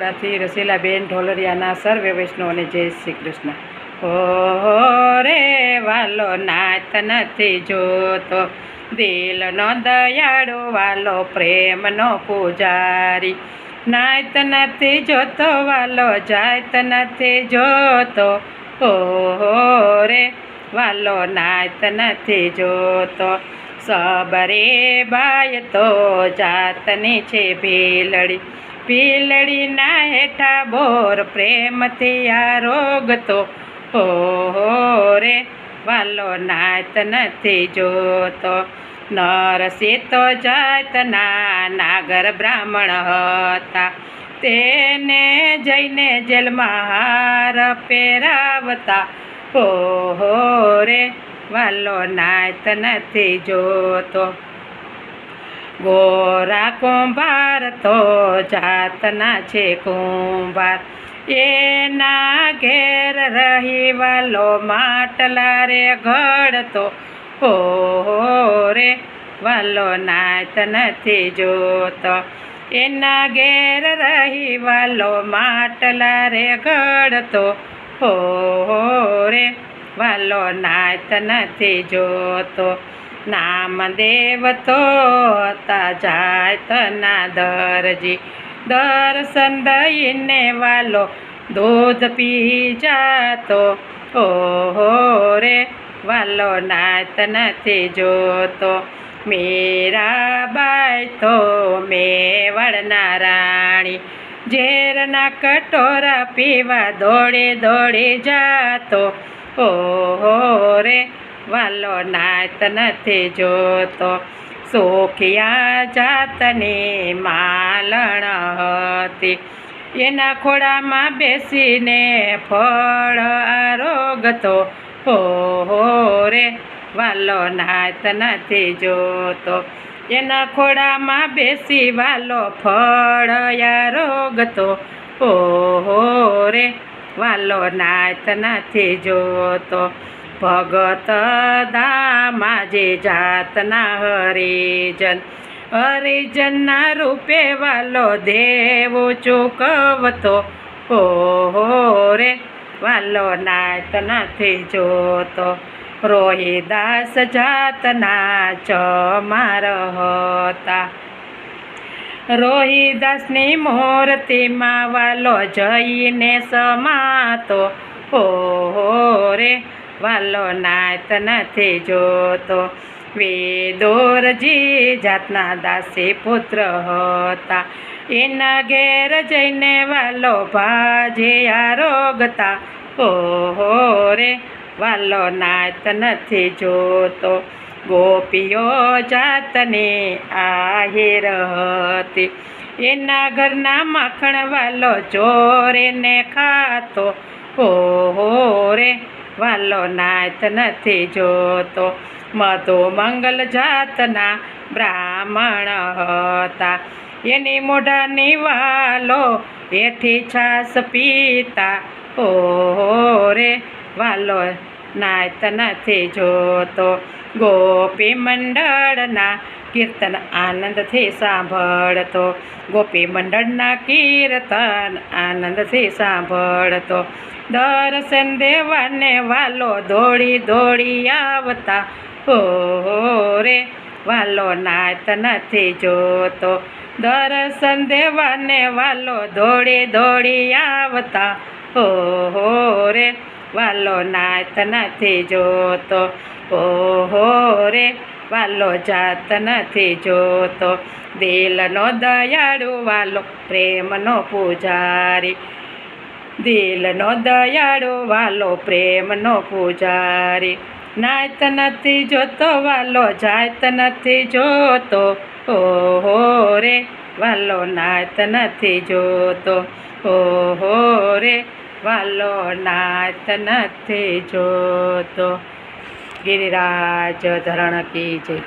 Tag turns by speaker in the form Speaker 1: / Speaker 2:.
Speaker 1: આપણાથી રસીલાબેન ઢોલરિયાના સર્વે વૈષ્ણવને જય શ્રી કૃષ્ણ. હો રે વાલો નાત નથી જોતો. દિલનો દયાળો વાલો, પ્રેમનો પૂજારી. નાત નથી જોતો, વાલો જાત નથી જોતો. હો રે વાલો નાત નથી જોતો. સબરે બાય તો જાતની છે ભીલડી. ભીલડીના હેઠા બોર પ્રેમથી આ રોગ તો હો રે, વાલો નાત નથી જોતો. નર તો જાતના નાગર બ્રાહ્મણ હતા. તેને જઈને જેલમાં હાર પહેરાવતા હો રે, વાલો નાત નથી જોતો. ગોરા કુંભાર તો જાતના છે કુંભાર. એના ઘેર રહી વાલો માટલા રે ઘડતો. હો રે, વાલો નાત નથી જોતો. એના ઘેર રહી વાલો માટલા રે ઘડતો. હો રે, વાલો નાત નથી જોતો. નામ દેવ તો હતા જાતના દરજી. દર્શન દઈને વાલો, દૂધ પી જાતો. ઓહો રે, વાલો નાત નથી જોતો. મીરાબાઈ તો મેવડના રાણી. ઝેરના કટોરા પીવા દોડે દોડે જાતો. ઓહો રે વાલો નાત નથી જોતો. સોખિયા જાતની માલણ હતી. એના ખોડામાં બેસીને ફળ આરોગતો. હો રે, વાલો નાત નથી જોતો. એના ખોડામાં બેસી વાલો ફળ આરોગતો. હો રે, વાલો નાત નથી જોતો. ભગત દામાજે જાતના હરિજન હરિજનના રૂપે વાલો દેવ ચૂકવતો ઓહો રે વાલો નાત નથી જોતો રોહિદાસ જાતના ચમાર હતા રોહિદાસની મૂર્તિમાં વાલો જઈને સમાતો ઓહો રે વાલો નાત નથી જોતો. વેદોરજી જાતના દાસી પુત્ર હતા. એના ઘેર જઈને વાલો ભાજે આરોગતા ઓહો રે, વાલો નાત નથી જોતો. ગોપીઓ જાતની આહિર હતી. એના ઘરના માખણ વાલો ચોરીને ખાતો. ઓહો રે વાલો નાત નથી જોતો. મધુ મંગલ જાતના બ્રાહ્મણ હતા. એની મોઢાની વાલો હેઠી છાસ પીતા. હો રે વાલો નાત નથી જોતો. ગોપી મંડળના કીર્તન આનંદથી સાંભળતો. ગોપી મંડળના કીર્તન આનંદથી સાંભળતો. દર્શન દેવાને વાલો દોડી દોડી આવતા. હો રે, વાલો નાત નથી જોતો. દર્શન દેવાને વાલો દોડી દોડી આવતા. હો રે, વાલો નાત નથી જોતો. ઓહો રે વાલો જાત નથી જોતો. દિલનો દયાળુ વાલો, પ્રેમનો પૂજારી. દિલનો દયાળુ વાલો, પ્રેમનો પૂજારી. નાત નથી જોતો, વાલો જાત નથી જોતો. ઓહો રે, વાલો નાત નથી જોતો. ઓહો રે, વાલો નાત નથી જોતો. ગિરિરાજ ધરણ કી જય.